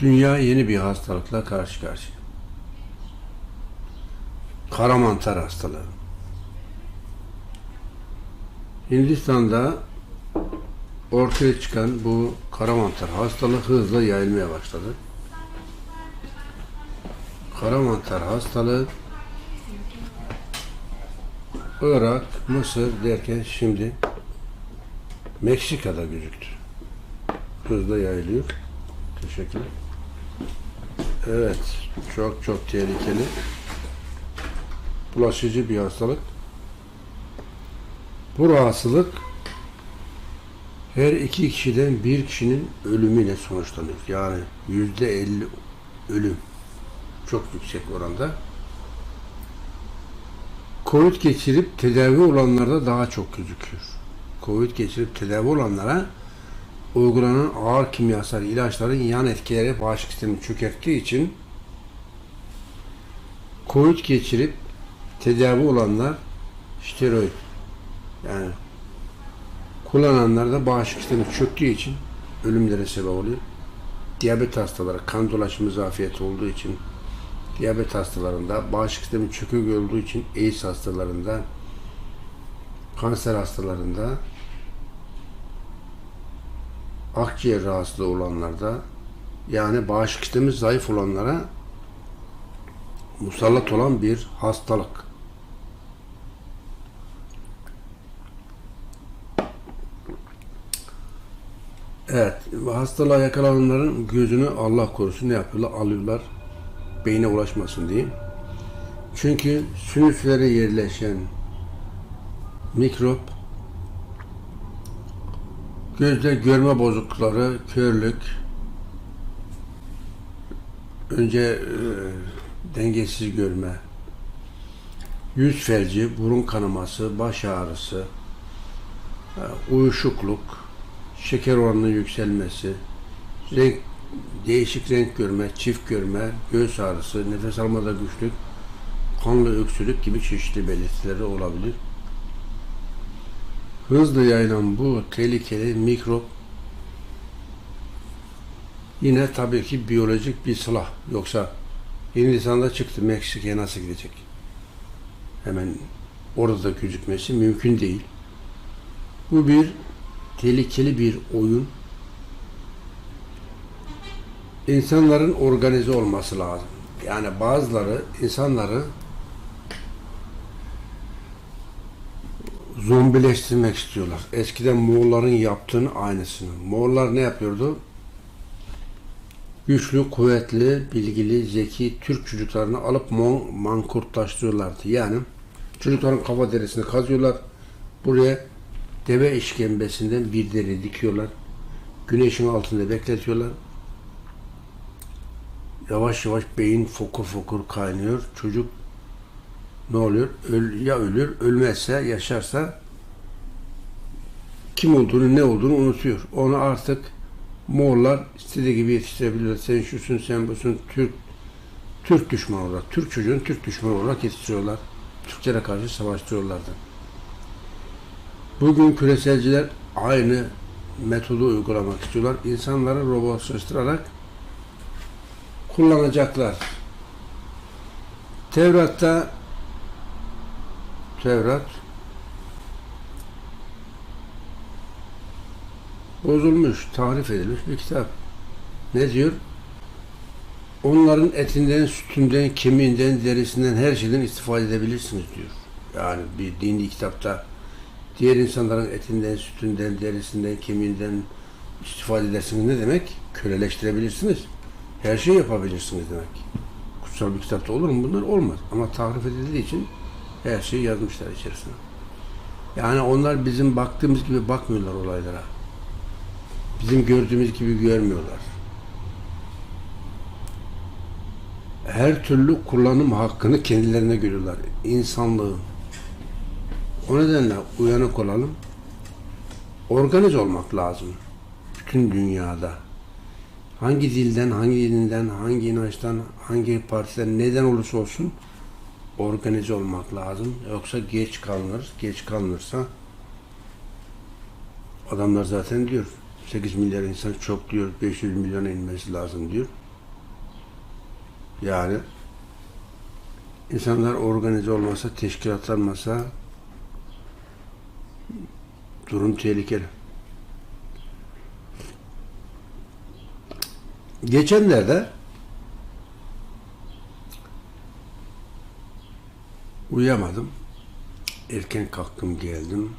Dünya yeni bir hastalıkla karşı karşıya. Kara mantar hastalığı. Hindistan'da ortaya çıkan bu kara mantar hastalığı hızla yayılmaya başladı. Kara mantar hastalığı Irak, Mısır derken şimdi Meksika'da gözüktü. Hızla yayılıyor. Teşekkürler. Evet, çok çok tehlikeli. Bulaşıcı bir hastalık. Bu rahatsızlık her iki kişiden bir kişinin ölümüyle sonuçlanıyor. Yani yüzde elli ölüm. Çok yüksek oranda. Covid geçirip tedavi olanlarda daha çok gözüküyor. Covid geçirip tedavi olanlara uygulanan ağır kimyasal ilaçların yan etkileri bağışıklık sistemini çökerttiği için Covid geçirip tedavi olanlar steroid yani kullananlarda bağışıklık sistemi çöktüğü için ölümlere sebep oluyor. Diyabet hastaları, kan dolaşımı zafiyeti olduğu için diyabet hastalarında, bağışıklık sistemi çökük olduğu için AIDS hastalarında, kanser hastalarında, akciğer rahatsızlığı olanlarda, yani bağışıklık sistemi zayıf olanlara musallat olan bir hastalık. Evet, hastalığa yakalananların gözünü Allah korusun ne yapıyorlar? Alıyorlar, beyne ulaşmasın diye. Çünkü sinüslere yerleşen mikrop gözde görme bozuklukları, körlük, önce e, dengesiz görme, yüz felci, burun kanaması, baş ağrısı, e, uyuşukluk, şeker oranının yükselmesi, renk değişik renk görme, çift görme, göğüs ağrısı, nefes almada güçlük, kanlı öksürük gibi çeşitli belirtileri olabilir. Hızlı yayılan bu tehlikeli mikrop yine tabii ki biyolojik bir silah. Yoksa Hindistan'da çıktı, Meksika'ya nasıl gidecek? Hemen orada da gözükmesi mümkün değil. Bu bir tehlikeli bir oyun. İnsanların organize olması lazım. Yani bazıları insanları zombileştirmek istiyorlar. Eskiden Moğolların yaptığını aynısını. Moğollar ne yapıyordu? Güçlü, kuvvetli, bilgili, zeki Türk çocuklarını alıp mon mankurtlaştırıyorlardı. Yani çocukların kafa derisini kazıyorlar. Buraya deve işkembesinden bir deri dikiyorlar. Güneşin altında bekletiyorlar. Yavaş yavaş beyin fokur fokur kaynıyor. Çocuk ne oluyor? Öl, ya ölür, ölmezse, yaşarsa kim olduğunu, ne olduğunu unutuyor. Onu artık Moğollar istediği gibi yetiştirebilirler. Sen şusun, sen busun, Türk Türk düşmanı olarak, Türk çocuğun Türk düşmanı olarak yetiştiriyorlar. Türklere karşı savaştırıyorlardı. Bugün küreselciler aynı metodu uygulamak istiyorlar. İnsanları robotlaştırarak kullanacaklar. Tevrat'ta Tevrat bozulmuş, tarif edilmiş bir kitap. Ne diyor? Onların etinden, sütünden, kemiğinden, derisinden, her şeyden istifade edebilirsiniz diyor. Yani bir dini kitapta diğer insanların etinden, sütünden, derisinden, kemiğinden istifade edersiniz ne demek? Köleleştirebilirsiniz. Her şeyi yapabilirsiniz demek. Kutsal bir kitapta olur mu bunlar? Olmaz. Ama tarif edildiği için her şeyi yazmışlar içerisine. Yani onlar bizim baktığımız gibi bakmıyorlar olaylara. Bizim gördüğümüz gibi görmüyorlar. Her türlü kullanım hakkını kendilerine görüyorlar. İnsanlığın. O nedenle uyanık olalım. Organize olmak lazım. Bütün dünyada. Hangi dilden, hangi dininden, hangi inançtan, hangi partiden, neden olursa olsun organize olmak lazım. Yoksa geç kalınır. Geç kalınırsa adamlar zaten diyor 8 milyar insan çok diyor 500 milyona inmesi lazım diyor. Yani insanlar organize olmasa, teşkilatlanmasa durum tehlikeli. Geçenlerde uyuyamadım. Erken kalktım geldim.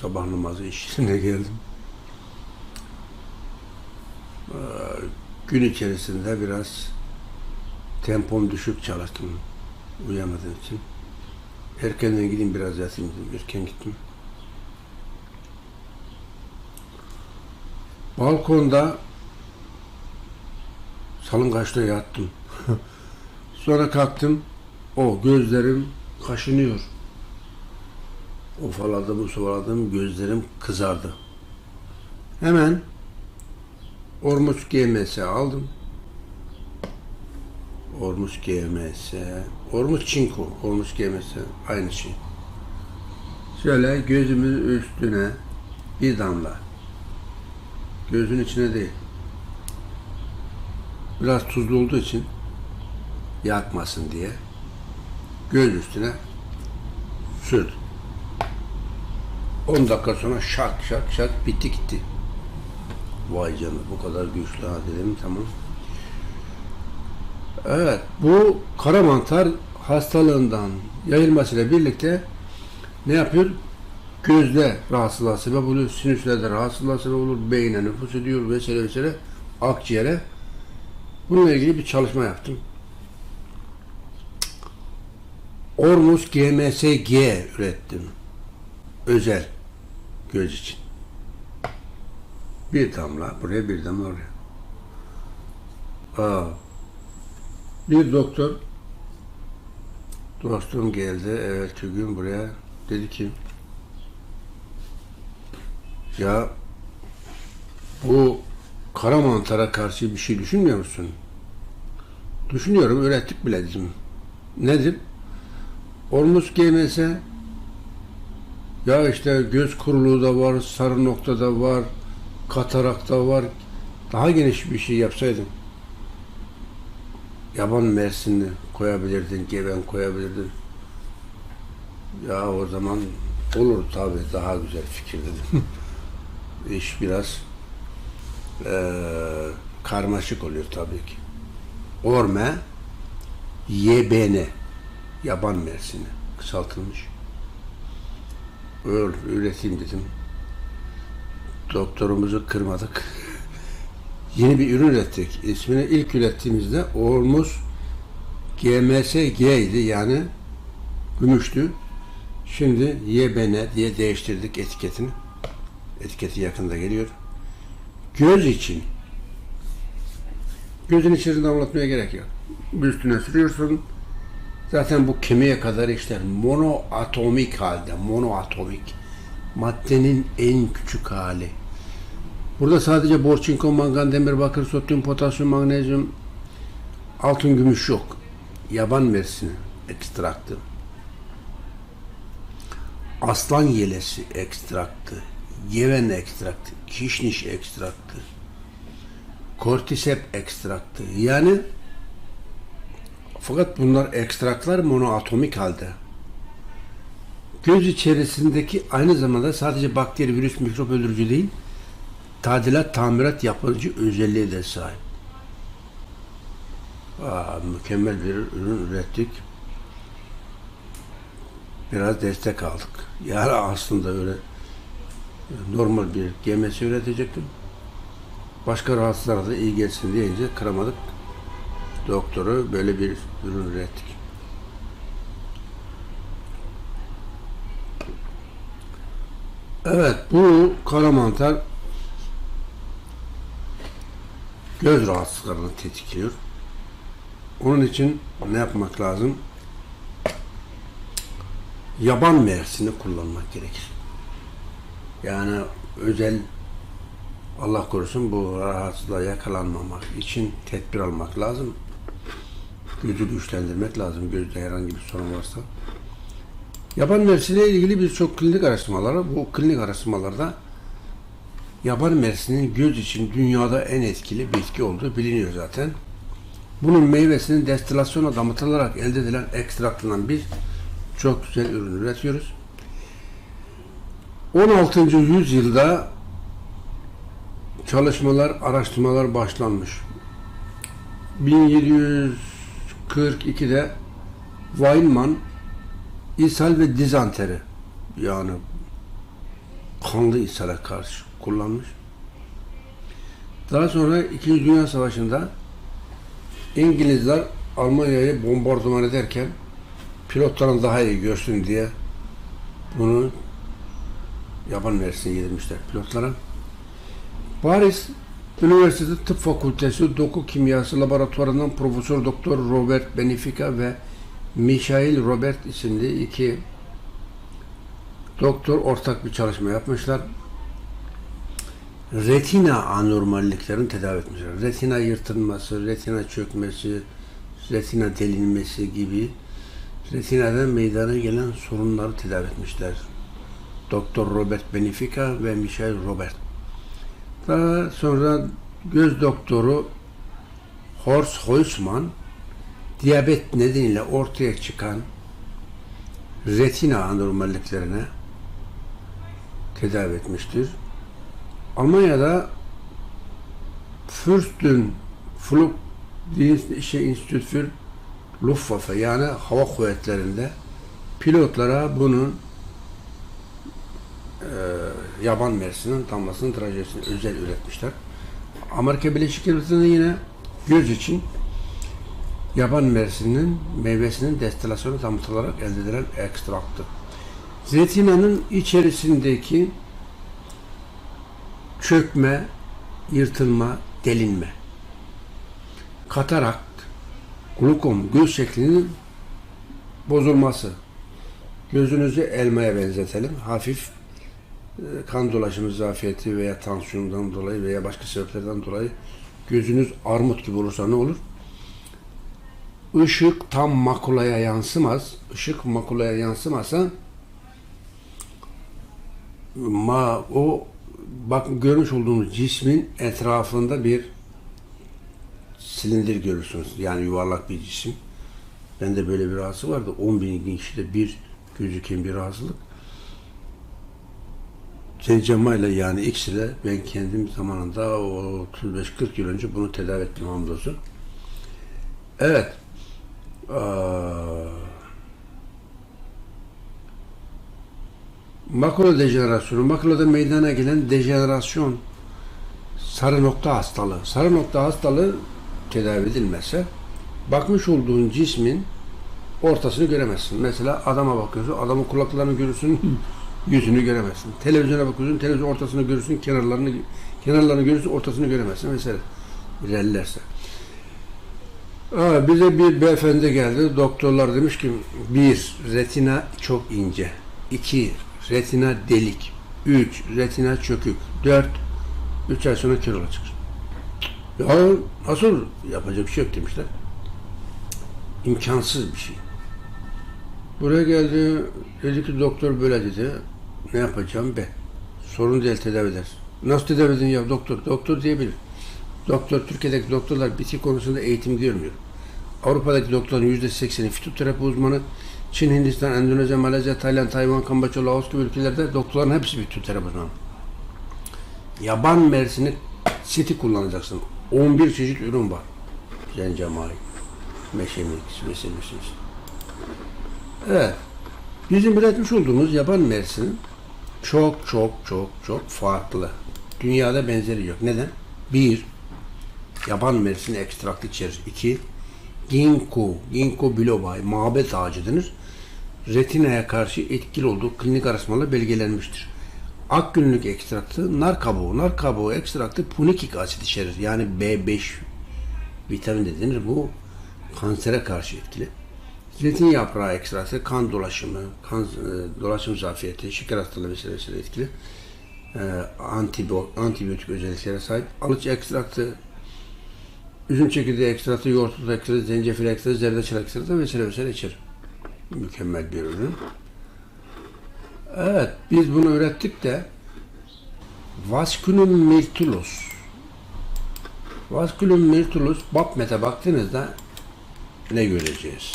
Sabah namazı işine geldim. Ee, Gün içerisinde biraz tempom düşük çalıştım uyuyamadığım için. Erkenden gideyim biraz yatayım dedim. Erken gittim. Balkonda salıngaçta yattım. Sonra kalktım. O gözlerim kaşınıyor. Ufaladım, ufaladım, gözlerim kızardı. Hemen Ormus GMS aldım. Ormus GMS, Ormus Çinko, Ormus GMS aynı şey. Şöyle gözümün üstüne bir damla. Gözün içine değil. Biraz tuzlu olduğu için yakmasın diye göz üstüne sürdüm. 10 dakika sonra şak şak şak bitti gitti. Vay canına bu kadar güçlü ha dedim tamam. Evet bu kara mantar hastalığından yayılmasıyla birlikte ne yapıyor? Gözde rahatsızlığa sebep oluyor, sinüslerde rahatsızlığa sebep olur, beyne nüfus ediyor vesaire vesaire, akciğere. Bununla ilgili bir çalışma yaptım. Ormus GMSG ürettim. Özel göz için. Bir damla buraya bir damla oraya. Aa. Bir doktor dostum geldi evet gün buraya dedi ki ya bu kara mantara karşı bir şey düşünmüyor musun? Düşünüyorum, ürettik bile dedim. Nedir? Ormus GMS ya işte göz kuruluğu da var, sarı nokta da var, katarak da var. Daha geniş bir şey yapsaydın. Yaban mersini koyabilirdin, geven koyabilirdin. Ya o zaman olur tabi daha güzel fikir dedim. İş biraz eee, karmaşık oluyor tabii ki. Orme YBN yaban mersini kısaltılmış. Öyle üreteyim dedim. Doktorumuzu kırmadık. Yeni bir ürün ürettik. İsmini ilk ürettiğimizde Ormus GMSG idi yani gümüştü. Şimdi YBN diye değiştirdik etiketini. Etiketi yakında geliyor. Göz için gözün içerisinde anlatmaya gerek yok. Üstüne sürüyorsun. Zaten bu kemiğe kadar işler. Monoatomik halde. Monoatomik. Maddenin en küçük hali. Burada sadece bor, çinko, mangan, demir, bakır, sodyum, potasyum, magnezyum, altın, gümüş yok. Yaban mersini ekstraktı. Aslan yelesi ekstraktı. Yeven ekstraktı. Kişniş ekstraktı. Kortisep ekstraktı. Yani fakat bunlar ekstraklar monoatomik halde. Göz içerisindeki aynı zamanda sadece bakteri, virüs, mikrop öldürücü değil, tadilat, tamirat yapıcı özelliğe de sahip. Aa, mükemmel bir ürün ürettik. Biraz destek aldık. Yani aslında öyle normal bir GMS üretecektim. Başka rahatsızlara da iyi gelsin deyince kıramadık. Doktoru böyle bir ürün ürettik. Evet bu kara mantar göz rahatsızlıklarını tetikliyor. Onun için ne yapmak lazım? Yaban mersini kullanmak gerekir. Yani özel Allah korusun bu rahatsızlığa yakalanmamak için tedbir almak lazım. Gözü güçlendirmek lazım gözde herhangi bir sorun varsa. Yaban mersiniyle ilgili birçok klinik araştırmalar var. Bu klinik araştırmalarda yaban mersinin göz için dünyada en etkili bitki olduğu biliniyor zaten. Bunun meyvesinin destilasyona damıtılarak elde edilen ekstraktından biz çok güzel ürün üretiyoruz. 16. yüzyılda çalışmalar, araştırmalar başlanmış. 1742'de Weinmann ishal ve dizanteri yani kanlı ishale karşı kullanmış. Daha sonra İkinci Dünya Savaşı'nda İngilizler Almanya'yı bombardıman ederken pilotların daha iyi görsün diye bunu yaban mersini yedirmişler pilotlara. Paris Üniversitesi Tıp Fakültesi Doku Kimyası Laboratuvarından Profesör Doktor Robert Benefica ve Michael Robert isimli iki doktor ortak bir çalışma yapmışlar. Retina anormalliklerini tedavi etmişler. Retina yırtılması, retina çökmesi, retina delinmesi gibi retinadan meydana gelen sorunları tedavi etmişler. Doktor Robert Benefica ve Michael Robert. Daha sonra göz doktoru Horst Heusmann diyabet nedeniyle ortaya çıkan retina anormalliklerine tedavi etmiştir. Almanya'da Fürsten Flug şey Institut für Luftwaffe yani hava kuvvetlerinde pilotlara bunun yaban mersinin damlasının trajesini özel üretmişler. Amerika Birleşik Devletleri'nde yine göz için yaban mersinin meyvesinin destilasyonu damıtılarak elde edilen ekstraktı. Zeytinanın içerisindeki çökme, yırtılma, delinme, katarakt, glukom, göz şeklinin bozulması. Gözünüzü elmaya benzetelim. Hafif kan dolaşımı zafiyeti veya tansiyondan dolayı veya başka sebeplerden dolayı gözünüz armut gibi olursa ne olur? Işık tam makulaya yansımaz. Işık makulaya yansımasa ma o bak görmüş olduğunuz cismin etrafında bir silindir görürsünüz. Yani yuvarlak bir cisim. Bende böyle bir rahatsızlık vardı. 10 bin kişide bir gözüken bir rahatsızlık. Cencemayla yani X ile ben kendim zamanında o 35-40 yıl önce bunu tedavi ettim hamdolsun. Evet. Aa, makula dejenerasyonu. Makulada meydana gelen dejenerasyon sarı nokta hastalığı. Sarı nokta hastalığı tedavi edilmezse bakmış olduğun cismin ortasını göremezsin. Mesela adama bakıyorsun, adamın kulaklarını görürsün, yüzünü göremezsin. Televizyona bakıyorsun, televizyon ortasını görürsün, kenarlarını kenarlarını görürsün, ortasını göremezsin mesela. İlerlerse. Aa, bize bir beyefendi geldi. Doktorlar demiş ki bir, retina çok ince. iki retina delik. Üç, retina çökük. Dört, üç ay sonra kör olacak. Ya nasıl yapacak bir şey yok demişler. İmkansız bir şey. Buraya geldi, dedi ki doktor böyle dedi. Ne yapacağım ben? Sorun değil tedavi eder. Nasıl tedavi edin ya doktor? Doktor diyebilir. Doktor, Türkiye'deki doktorlar bitki konusunda eğitim görmüyor. Avrupa'daki doktorların yüzde sekseni fitoterapi uzmanı. Çin, Hindistan, Endonezya, Malezya, Tayland, Tayvan, Kamboçya, Laos gibi ülkelerde doktorların hepsi fitoterapi uzmanı. Yaban mersini siti kullanacaksın. 11 çeşit ürün var. Zencemay, meşemik, meselesiz. Evet. Bizim üretmiş olduğumuz yaban mersini çok çok çok çok farklı. Dünyada benzeri yok. Neden? Bir, yaban mersini ekstraktı içerir. İki, ginkgo, ginkgo biloba, mabet ağacı denir. Retinaya karşı etkili olduğu klinik araştırmalarla belgelenmiştir. Ak günlük ekstraktı, nar kabuğu, nar kabuğu ekstraktı punikik asit içerir. Yani B5 vitamin de denir. Bu kansere karşı etkili. Zeytin yaprağı ekstraktı kan dolaşımı, kan e, dolaşım zafiyeti, şeker hastalığı vesaire etkili. E, antibiyotik, antibiyotik özelliklere sahip. Alıç ekstraktı, üzüm çekirdeği ekstraktı, yoğurt ekstraktı, zencefil ekstraktı, zerdeçal ekstraktı vesaire vesaire içerir. Mükemmel bir ürün. Evet, biz bunu ürettik de Vascunum mirtulos Vasculum myrtulus Babmet'e baktığınızda ne göreceğiz?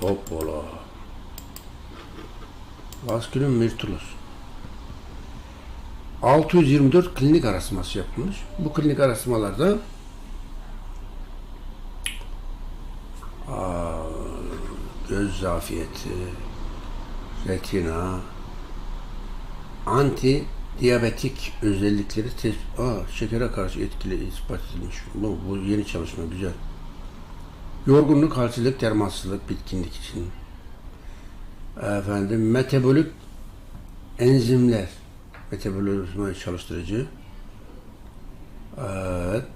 Hoppala. Vasculum myrtulus. 624 klinik araştırması yapılmış. Bu klinik araştırmalarda aa, göz zafiyeti, retina, anti diyabetik özellikleri tespit, aa, şekere karşı etkili ispat edilmiş. Bu, bu yeni çalışma güzel. Yorgunluk, halsizlik, dermansızlık, bitkinlik için. Efendim, metabolik enzimler, metabolizmayı çalıştırıcı. Evet.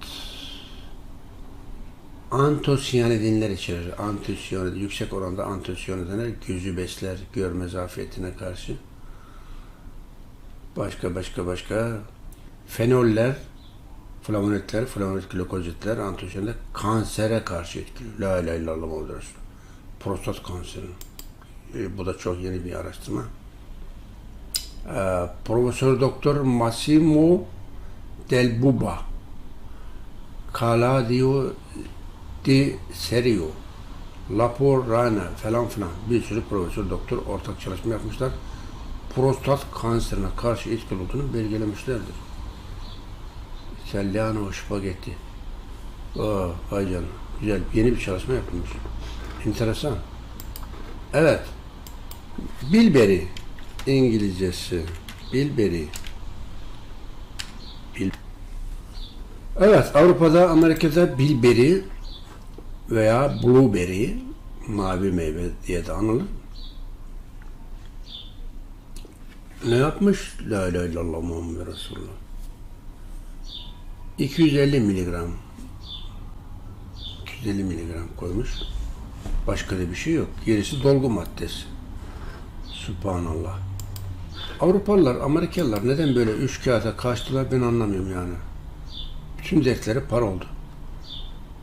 Antosiyanidinler içerir. Antosiyanidin, yüksek oranda antosiyanidinler gözü besler, görme zafiyetine karşı. Başka başka başka fenoller, flavonoidler, flavonoid glokozitler, antosiyanidler kansere karşı etkili. La ilahe illallah Muhammed Resul. Prostat kanseri. E, bu da çok yeni bir araştırma. Ee, Profesör Doktor Massimo Del Buba Caladio Di Serio Lapor Rana falan filan bir sürü profesör doktor ortak çalışma yapmışlar. Prostat kanserine karşı etkili olduğunu belgelemişlerdir. Italiano Spaghetti. Aa, vay canına. Güzel. Yeni bir çalışma yapılmış. Enteresan. Evet. Bilberi İngilizcesi. Bilberi. Bil. Evet, Avrupa'da, Amerika'da bilberi veya blueberry, mavi meyve diye de anılır. Ne yapmış? La ilahe illallah Muhammed Resulullah. 250 miligram 250 miligram koymuş. Başka da bir şey yok. Gerisi dolgu maddesi. Subhanallah. Avrupalılar, Amerikalılar neden böyle üç kağıda kaçtılar ben anlamıyorum yani. Bütün dertleri para oldu.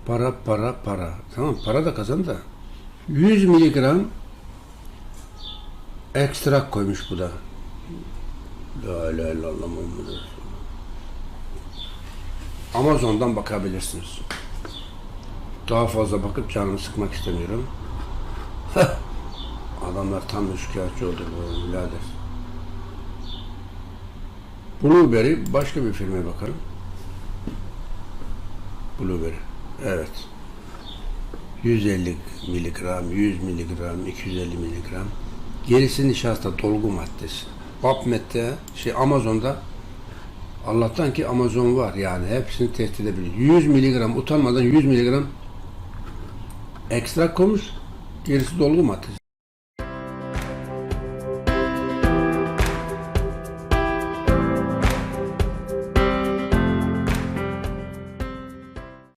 Para, para, para. Tamam para da kazandı da. 100 miligram ekstrak koymuş bu da. La ilahe illallah Muhammed. Amazon'dan bakabilirsiniz. Daha fazla bakıp canımı sıkmak istemiyorum. Adamlar tam üçkağıtçı oldu bu birader. Blueberry başka bir filme bakalım. Blueberry. Evet. 150 miligram, 100 miligram, 250 miligram. Gerisi nişasta dolgu maddesi. PubMed'de, şey Amazon'da Allah'tan ki Amazon var yani hepsini tehdit edebilir. 100 miligram utanmadan 100 miligram ekstra koymuş. Gerisi dolgu maddesi.